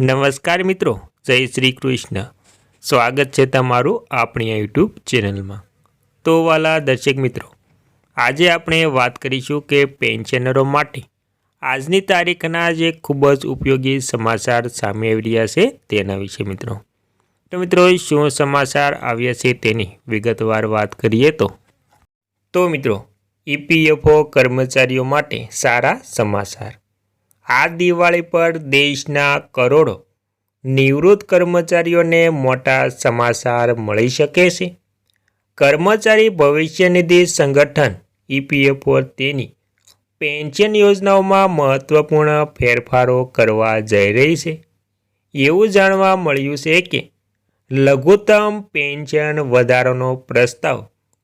નમસ્કાર મિત્રો, જય શ્રી કૃષ્ણ. સ્વાગત છે તમારું આપણી યુટ્યુબ ચેનલમાં. તો વાલા દર્શક મિત્રો, આજે આપણે વાત કરીશું કે પેન્શનરો માટે આજની તારીખના જે ખૂબ જ ઉપયોગી સમાચાર સામે આવી રહ્યા છે તેના વિશે મિત્રો. તો મિત્રો, શું સમાચાર આવ્યા છે તેની વિગતવાર વાત કરીએ તો. તો મિત્રો ઈપીએફઓ કર્મચારીઓ માટે સારા સમાચાર. આ દિવાળી પર દેશના કરોડો નિવૃત્ત કર્મચારીઓને મોટા સમાચાર મળી શકે છે. કર્મચારી ભવિષ્ય નિધિ સંગઠન ઈપીએફઓ તેની પેન્શન યોજનાઓમાં મહત્વપૂર્ણ ફેરફારો કરવા જઈ રહી છે. એવું જાણવા મળ્યું છે કે લઘુત્તમ પેન્શન વધારાનો પ્રસ્તાવ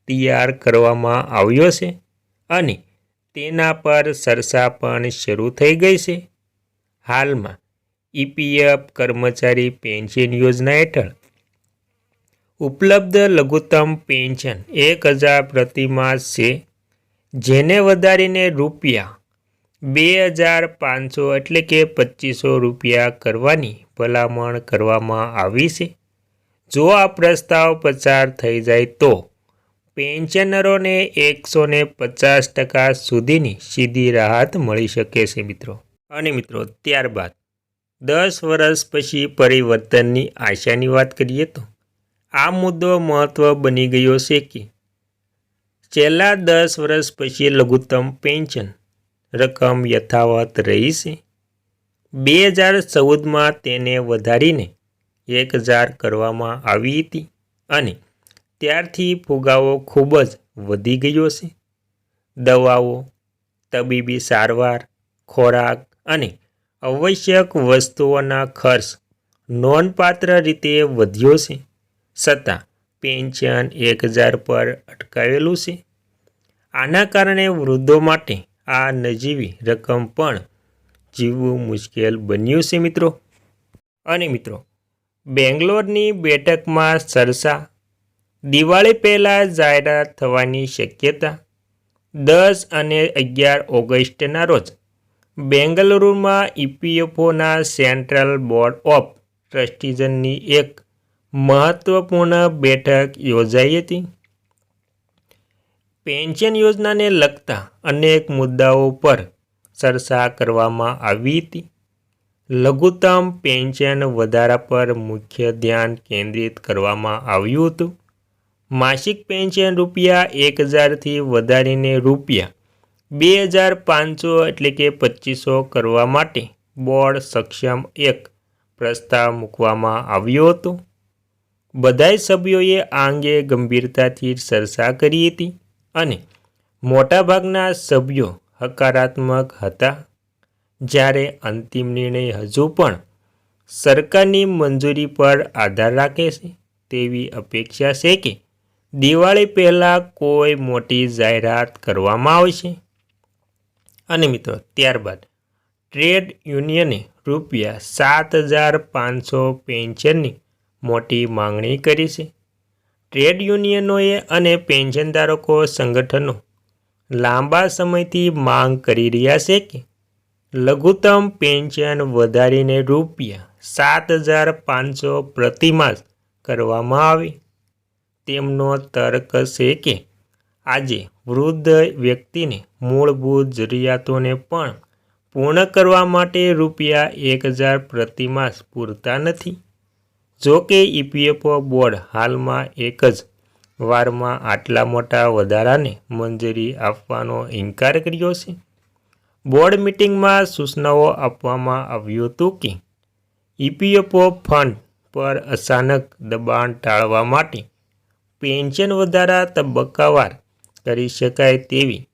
તૈયાર કરવામાં આવ્યો છે અને તેના પર સરસા પણ શરૂ થઈ ગઈ છે. હાલમાં ઈપીએફ કર્મચારી પેન્શન યોજના હેઠળ ઉપલબ્ધ લઘુત્તમ પેન્શન એક હજાર પ્રતિમાસ છે, જેને વધારીને રૂપિયા બે હજાર પાંચસો એટલે કે પચીસો રૂપિયા કરવાની ભલામણ કરવામાં આવી છે. જો આ પ્રસ્તાવ પસાર થઈ જાય તો પેન્શનરોને એકસો ને પચાસ ટકા સુધીની સીધી રાહત મળી શકે છે મિત્રો. અને મિત્રો, ત્યારબાદ દસ વર્ષ પછી પરિવર્તનની આશાની વાત કરીએ તો, આ મુદ્દો મહત્વ બની ગયો છે કે છેલ્લા દસ વર્ષ પછી લઘુત્તમ પેન્શન રકમ યથાવત રહી છે. બે હજાર ચૌદમાં તેને વધારીને એક હજાર કરવામાં આવી હતી અને ત્યારથી ફુગાવો ખૂબ જ વધી ગયો છે. દવાઓ, તબીબી સારવાર, ખોરાક અને આવશ્યક વસ્તુઓના ખર્ચ નોંધપાત્ર રીતે વધ્યો છે. છતાં, પેન્શન એક હજાર પર અટકાવેલું છે. આના કારણે વૃદ્ધો માટે આ નજીવી રકમ પણ જીવવું મુશ્કેલ બન્યું છે મિત્રો. અને મિત્રો, બેંગ્લોરની બેઠકમાં સરસા દિવાળી પહેલાં જાહેરાત થવાની શક્યતા દસ અને અગિયાર ઓગસ્ટના રોજ બેંગલુરુમાં ઇપીએફઓના સેન્ટ્રલ બોર્ડ ઓફ ટ્રસ્ટીઝનની એક મહત્વપૂર્ણ બેઠક યોજાઈ હતી. પેન્શન યોજનાને લગતા અનેક મુદ્દાઓ પર ચર્ચા કરવામાં આવી હતી. લઘુત્તમ પેન્શન વધારા પર મુખ્ય ધ્યાન કેન્દ્રિત કરવામાં આવ્યું હતું. માસિક પેન્શન રૂપિયા એક હજારથી વધારીને રૂપિયા બે હજાર પાંચસો એટલે કે પચીસો કરવા માટે બોર્ડ સક્ષમ એક પ્રસ્તાવ મૂકવામાં આવ્યો હતો. બધાય સભ્યોએ આ અંગે ગંભીરતાથી ચર્ચા કરી હતી અને મોટાભાગના સભ્યો હકારાત્મક હતા. જ્યારે અંતિમ નિર્ણય હજુ પણ સરકારની મંજૂરી પર આધાર રાખે છે તેવી અપેક્ષા છે કે દિવાળી પહેલાં કોઈ મોટી જાહેરાત કરવામાં આવશે અને મિત્રો, ત્યારબાદ ટ્રેડ યુનિયને રૂપિયા સાત હજાર પાંચસો પેન્શનની મોટી માંગણી કરી છે. ટ્રેડ યુનિયનોએ અને પેન્શનધારકો સંગઠનો લાંબા સમયથી માંગ કરી રહ્યા છે કે લઘુત્તમ પેન્શન વધારીને રૂપિયા સાત હજાર પાંચસો પ્રતિમાસ કરવામાં આવે. તેમનો તર્ક છે કે આજે વૃદ્ધ વ્યક્તિને મૂળભૂત જરૂરિયાતોને પણ પૂર્ણ કરવા માટે રૂપિયા એક હજાર પ્રતિમાસ પૂરતા નથી. જો કે ઇપીએફઓ બોર્ડ હાલમાં એક જ વારમાં આટલા મોટા વધારાને મંજૂરી આપવાનો ઇનકાર કર્યો છે. બોર્ડ મિટિંગમાં સૂચનાઓ આપવામાં આવ્યું હતું કે ઇપીએફઓ ફંડ પર અચાનક દબાણ ટાળવા માટે પેન્શન વધારા તબક્કાવાર કરી શકાય તેવી.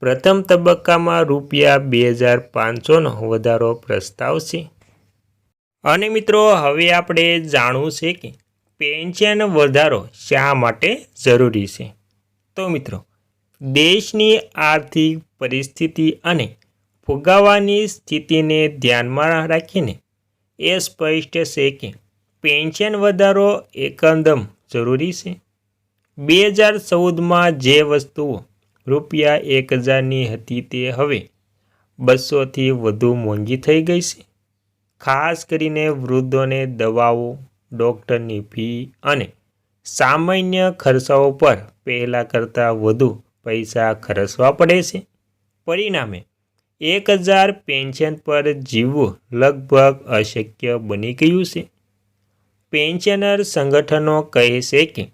પ્રથમ તબક્કામાં રૂપિયા બે હજાર પાંચસોનો વધારો પ્રસ્તાવ છે. અને મિત્રો, હવે આપણે જાણવું છે કે પેન્શન વધારો શા માટે જરૂરી છે? તો મિત્રો, દેશની આર્થિક પરિસ્થિતિ અને ફુગાવાની સ્થિતિને ધ્યાનમાં રાખીને એ સ્પષ્ટ છે કે પેન્શન વધારો એકદમ જરૂરી છે. બે હજાર ચૌદમાં જે વસ્તુઓ રૂપિયા એક હજારની હતી તે હવે બસોથી વધુ મોંઘી થઈ ગઈ છે. ખાસ કરીને વૃદ્ધોને દવાઓ, ડૉક્ટરની ફી અને સામાન્ય ખર્ચાઓ પર પહેલાં કરતાં વધુ પૈસા ખર્ચવા પડે છે. પરિણામે એક હજાર પેન્શન પર જીવવું લગભગ અશક્ય બની ગયું છે. પેન્શનર સંગઠનો કહે છે કે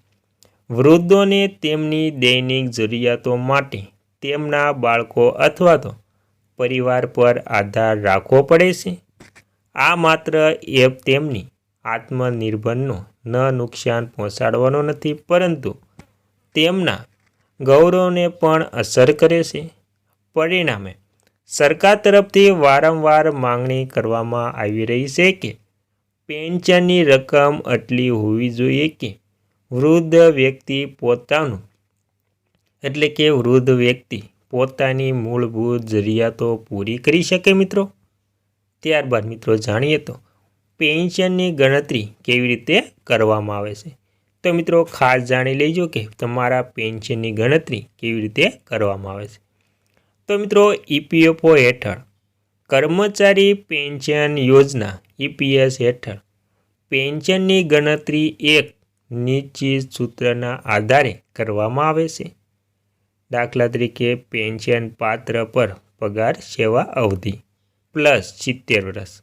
વૃદ્ધોને તેમની દૈનિક જરૂરિયાતો માટે તેમના બાળકો અથવા તો પરિવાર પર આધાર રાખવો પડે છે. આ માત્ર એ તેમની આત્મનિર્ભરનો ન નુકસાન પહોંચાડવાનો નથી, પરંતુ તેમના ગૌરવને પણ અસર કરે છે. પરિણામે, સરકાર તરફથી વારંવાર માંગણી કરવામાં આવી રહી છે કે પેન્શનની રકમ આટલી હોવી જોઈએ કે વૃદ્ધ વ્યક્તિ પોતાનું, એટલે કે વૃદ્ધ વ્યક્તિ પોતાની મૂળભૂત જરૂરિયાતો પૂરી કરી શકે મિત્રો? ત્યારબાદ મિત્રો જાણીએ તો, પેન્શનની ગણતરી કેવી રીતે કરવામાં આવે છે? તો મિત્રો ખાસ જાણી લેજો કે તમારા પેન્શનની ગણતરી કેવી રીતે કરવામાં આવે છે. તો મિત્રો ઈપીએફઓ હેઠળ, કર્મચારી પેન્શન યોજના ઈપીએસ હેઠળ, પેન્શનની ગણતરી એક નિશ્ચિત સૂત્રના આધારે કરવામાં આવે છે. દાખલા તરીકે પેન્શન પાત્ર પર પગાર સેવા અવધિ પ્લસ સિત્તેર વર્ષ.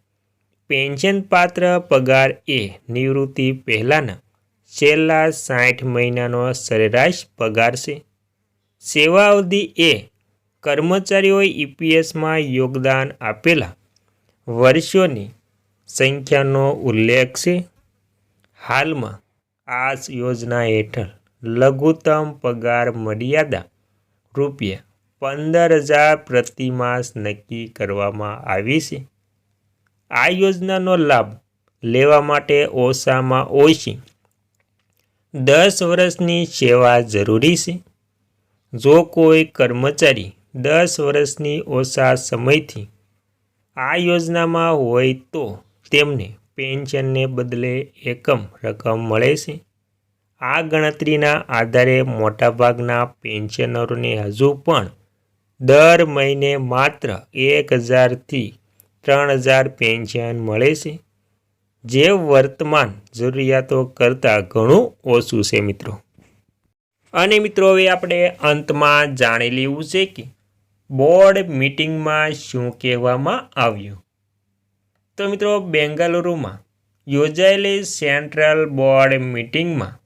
પેન્શન પાત્ર પગાર એ નિવૃત્તિ પહેલાંના છેલ્લા સાઠ મહિનાનો સરેરાશ પગાર છે. સેવા અવધિ એ કર્મચારીઓએ ઈપીએસમાં યોગદાન આપેલા વર્ષોની સંખ્યાનો ઉલ્લેખ છે. હાલમાં આ યોજના હેઠળ લઘુત્તમ પગાર મર્યાદા રૂપિયા પંદર હજાર પ્રતિમાસ નક્કી કરવામાં આવી છે. આ યોજનાનો લાભ લેવા માટે ઓછામાં ઓછી દસ વર્ષની સેવા જરૂરી છે. જો કોઈ કર્મચારી દસ વર્ષની ઓછા સમયથી આ યોજનામાં હોય તો તેમને પેન્શનને બદલે એકમ રકમ મળે છે. આ ગણતરીના આધારે મોટાભાગના પેન્શનરોને હજુ પણ દર મહિને માત્ર એક હજારથી ત્રણ હજાર પેન્શન મળે છે. જે વર્તમાન જરૂરિયાતો કરતાં ઘણું ઓછું છે મિત્રો. અને મિત્રો, હવે આપણે અંતમાં જાણી લેવું છે કે બોર્ડ મિટિંગમાં શું કહેવામાં આવ્યું? તો મિત્રો બેંગાલુરુમાં યોજાયેલી સેન્ટ્રલ બોર્ડ મિટિંગમાં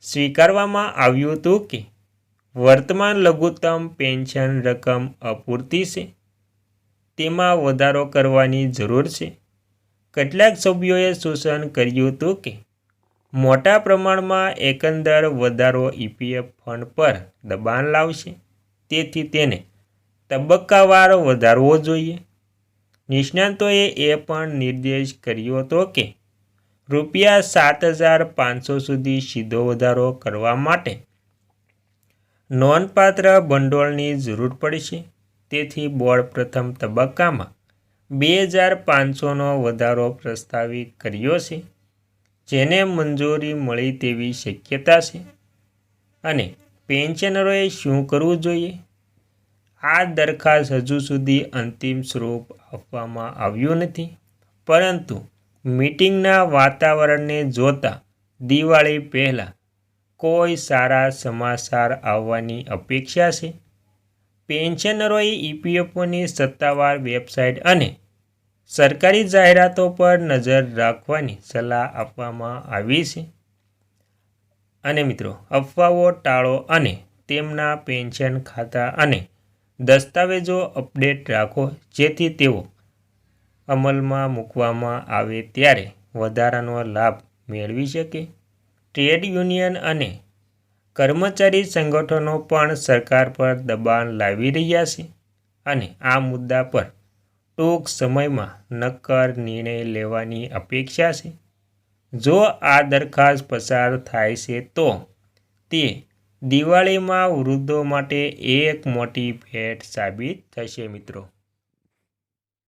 સ્વીકારવામાં આવ્યું હતું કે વર્તમાન લઘુત્તમ પેન્શન રકમ અપૂરતી છે. તેમાં વધારો કરવાની જરૂર છે. કેટલાક સભ્યોએ સૂચન કર્યું હતું કે મોટા પ્રમાણમાં એકંદર વધારો ઈપીએફ ફંડ પર દબાણ લાવશે. તેથી તેને તબક્કાવાર વધારવો જોઈએ. નિષ્ણાંતોએ એ પણ નિર્દેશ કર્યો હતો કે રૂપિયા સાત હજાર પાંચસો સુધી સીધો વધારો કરવા માટે નોંધપાત્ર ભંડોળની જરૂર પડશે. તેથી બોર્ડ પ્રથમ તબક્કામાં બે હજાર પાંચસોનો વધારો પ્રસ્તાવિત કર્યો છે, જેને મંજૂરી મળી તેવી શક્યતા છે. અને પેન્શનરોએ શું કરવું જોઈએ? આ દરખાસ્ત હજુ સુધી અંતિમ સ્વરૂપ આપવામાં આવ્યું નથી. પરંતુ મીટિંગના વાતાવરણને જોતા દિવાળી પહેલાં કોઈ સારા સમાચાર આવવાની અપેક્ષા છે? પેન્શનરોએ ઈપીએફઓની સત્તાવાર વેબસાઇટ અને સરકારી જાહેરાતો પર નજર રાખવાની સલાહ આપવામાં આવી છે. અને મિત્રો, અફવાઓ, ટાળો અને તેમના પેન્શન ખાતા અને દસ્તાવેજો અપડેટ રાખો, જેથી તેઓ અમલમાં મૂકવામાં આવે ત્યારે વધારાનો લાભ મેળવી શકે. ટ્રેડ યુનિયન અને કર્મચારી સંગઠનો પણ સરકાર પર દબાણ લાવી રહ્યા છે અને આ મુદ્દા પર ટૂંક સમયમાં નક્કર નિર્ણય લેવાની અપેક્ષા છે. જો આ દરખાસ્ત પસાર થાય છે તો તે દિવાળીમાં વૃદ્ધો માટે એક મોટી ભેટ સાબિત થશે મિત્રો.